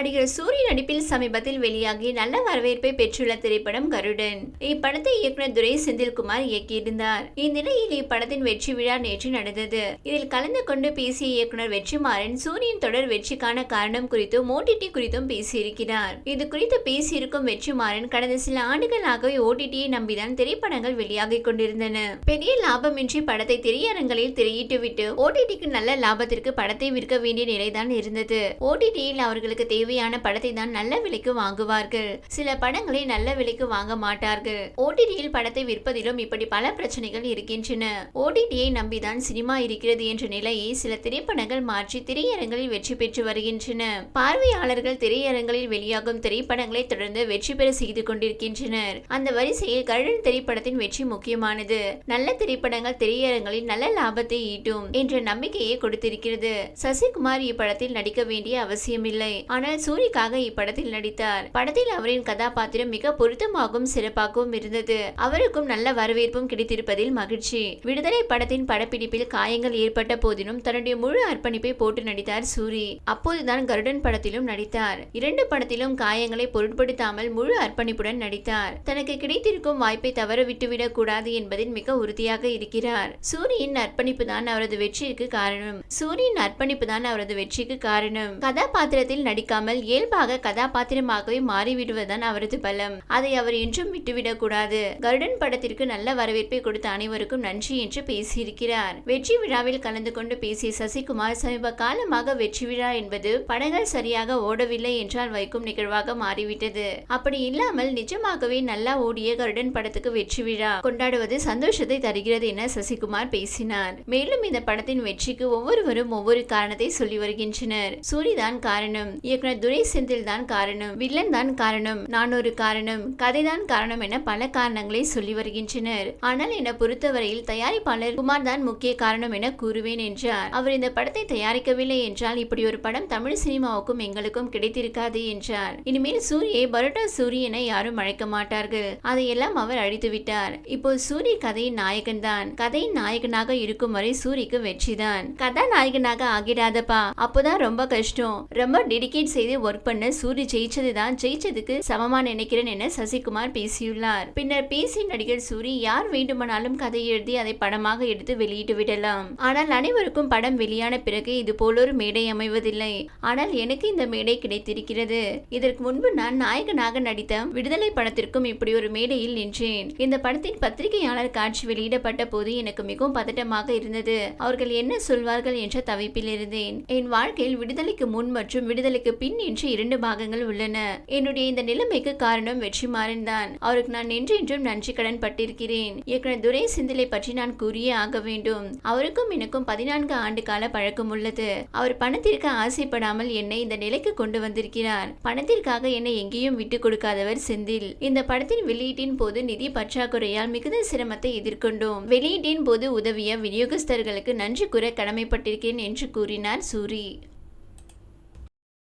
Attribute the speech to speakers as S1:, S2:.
S1: நடிகர் சூரிய நடிப்பில் சமீபத்தில் வெளியாகி நல்ல வரவேற்பை பெற்றுள்ள திரைப்படம் கருடன். இப்படத்தை இயக்குனர் துரை செந்தில்குமார் இயக்கியிருந்தார். இந்நிலையில் இப்படத்தின் வெற்றி விழா நேற்று நடந்தது. இதில் கலந்து கொண்டு பேசிய இயக்குனர் வெற்றிமாறன் சூரியன் தொடர் வெற்றிக்கான காரணம் குறித்தும் ஓடிடி குறித்தும் பேசியிருக்கிறார். இது குறித்து பேசியிருக்கும் வெற்றிமாறன் கடந்த சில ஆண்டுகளாகவே ஓடிடியை நம்பிதான் திரைப்படங்கள் வெளியாகிக் கொண்டிருந்தன. பெரிய லாபமின்றி படத்தை திரையரங்களில் திரையிட்டுவிட்டு ஓடிடிக்கு நல்ல லாபத்திற்கு படத்தை விற்க வேண்டிய நிலைதான் இருந்தது. ஓடிடியில் அவர்களுக்கு தேவை தேவையான படத்தை தான் நல்ல விலைக்கு வாங்குவார்கள். சில படங்களை நல்ல விலைக்கு வாங்க மாட்டார்கள். ஓடிடியில் படத்தை விற்பதிலும் இப்படி பல பிரச்சனைகள் இருக்கின்றன. ஓடிடியை நம்பிதான் சினிமா இருக்கிறது என்ற நிலையை சில திரைப்படங்கள் மாற்றி திரையரங்களில் வெற்றி பெற்று வருகின்றன. பார்வையாளர்கள் திரையரங்களில் வெளியாகும் திரைப்படங்களை தொடர்ந்து வெற்றி பெற செய்து கொண்டிருக்கின்றனர். அந்த வரிசையில் கருடன் திரைப்படத்தின் வெற்றி முக்கியமானது. நல்ல திரைப்படங்கள் திரையரங்களில் நல்ல லாபத்தை ஈட்டும் என்ற நம்பிக்கையை கொடுத்திருக்கிறது. சசிகுமார் இப்படத்தில் நடிக்க வேண்டிய அவசியமில்லை. ஆனால் சூரிக்காக இப்படத்தில் நடித்தார். படத்தில் அவரின் கதாபாத்திரம் மிக பொருத்தமாகவும் சிறப்பாகவும் இருந்தது. அவருக்கும் நல்ல வரவேற்பும் கிடைத்திருப்பதில் மகிழ்ச்சி. விடுதலை படத்தின் படப்பிடிப்பில் காயங்கள் ஏற்பட்ட போதிலும் தன்னுடைய முழு அர்ப்பணிப்பை போட்டு நடித்தார் சூரி. அப்போதுதான் கருடன் படத்திலும் நடித்தார். இரண்டு படத்திலும் காயங்களை பொருட்படுத்தாமல் முழு அர்ப்பணிப்புடன் நடித்தார். தனக்கு கிடைத்திருக்கும் வாய்ப்பை தவற விட்டுவிடக் கூடாது என்பதில் மிக உறுதியாக இருக்கிறார். சூரியின் அர்ப்பணிப்பு தான் அவரது வெற்றிக்கு காரணம். சூரியின் அர்ப்பணிப்பு தான் அவரது வெற்றிக்கு காரணம். கதாபாத்திரத்தில் நடிக்காமல் இல்லாமல் இயல்பாக கதாபாத்திரமாகவே மாறிவிடுவதுதான் அவரது பலம். அதை அவர் என்றும் விட்டுவிடக் கூடாது கருடன் படத்திற்கு நல்ல வரவேற்பை கொடுத்த அனைவருக்கும் நன்றி என்று பேசியிருக்கிறார். வெற்றி விழாவில் கலந்து கொண்டு பேசிய சசிகுமார் சமீப காலமாக வெற்றி விழா என்பது படங்கள் சரியாக ஓடவில்லை என்றால் வைக்கும் நிகழ்வாக மாறிவிட்டது. அப்படி இல்லாமல் நிஜமாகவே நல்லா ஓடிய கருடன் படத்துக்கு வெற்றி விழா கொண்டாடுவது சந்தோஷத்தை தருகிறது என சசிகுமார் பேசினார். மேலும் இந்த படத்தின் வெற்றிக்கு ஒவ்வொருவரும் ஒவ்வொரு காரணத்தை சொல்லி வருகின்றனர். சூரிதான் காரணம். இயக்குனர் துரை செந்தில் தான் காரணம் வில்லன் தான் காரணம் நான் ஒரு காரணம் கதைதான் காரணம் என பல காரணங்களை சொல்லி வருகின்றனர். ஆனால் என்னை பொறுத்தவரையில் தயாரிப்பாளர் குமார் தான் முக்கிய காரணம் என கூறுவேன் என்றார். அவர் இந்த படத்தை தயாரிக்கவில்லை என்றால் இப்படி ஒரு படம் தமிழ் சினிமாவுக்கும் எங்களுக்கும் கிடைத்திருக்காது என்றார். இனிமேல் சூரியை பரோட்டா சூரி என யாரும் அழைக்க மாட்டார்கள். அதையெல்லாம் அவர் அழித்து விட்டார் இப்போ சூரி கதையின் நாயகன் தான் கதையின் நாயகனாக இருக்கும் வரை சூரிக்கு வெற்றிதான். கதாநாயகனாக ஆகிடாதப்பா. அப்போதான் ரொம்ப கஷ்டம். ரொம்ப டெடிகேட் செய்து செய்து ஒர்க் பண்ண சூரி ஜெயிச்சது தான். ஜெயிச்சதுக்கு சமமா நினைக்கிறேன் என சசிகுமார் பேசியுள்ளார். பின்னர் பேசிய நடிகர் சூரி யார் வேண்டுமானாலும் கதை எழுதி அதை படமாக எடுத்து வெளியிட்டு விடலாம். ஆனால் அனைவருக்கும் படம் வெளியான பிறகு இது போலொரு மேடை அமைவதில்லை. ஆனால் எனக்கு இந்த மேடை கிடைத்திருக்கிறது. இதற்கு முன்பு நான் நாயகனாக நடித்த விடுதலை படத்திற்கும் இப்படி ஒரு மேடையில் நின்றேன். இந்த படத்தின் பத்திரிகையாளர் காட்சி வெளியிடப்பட்ட போது எனக்கு மிகவும் பதட்டமாக இருந்தது. அவர்கள் என்ன சொல்வார்கள் என்ற தவிப்பில் இருந்தேன். என் வாழ்க்கையில் விடுதலைக்கு முன் மற்றும் விடுதலைக்கு பின் என்று இரண்டு பாகங்கள் உள்ளன. என்னுடைய இந்த நிலைமைக்கு காரணம் வெற்றிமாறன் தான். அவருக்கு நான் என்றென்றும் நன்றி கடன் பட்டிருக்கிறேன். இயக்குனர் துரை சிந்திலை பற்றி நான் கூறியே ஆக வேண்டும். அவருக்கும் எனக்கும் பதினான்கு ஆண்டு கால பழக்கம் உள்ளது. அவர் பணத்திற்கு ஆசைப்படாமல் என்னை இந்த நிலைக்கு கொண்டு வந்திருக்கிறார். பணத்திற்காக என்னை எங்கேயும் விட்டு கொடுக்காதவர் செந்தில். இந்த படத்தின் வெளியீட்டின் போது நிதி பற்றாக்குறையால் மிகுந்த சிரமத்தை எதிர்கொண்டோம். வெளியீட்டின் போது உதவிய விநியோகஸ்தர்களுக்கு நன்றி கூற கடமைப்பட்டிருக்கிறேன் என்று கூறினார் சூரி.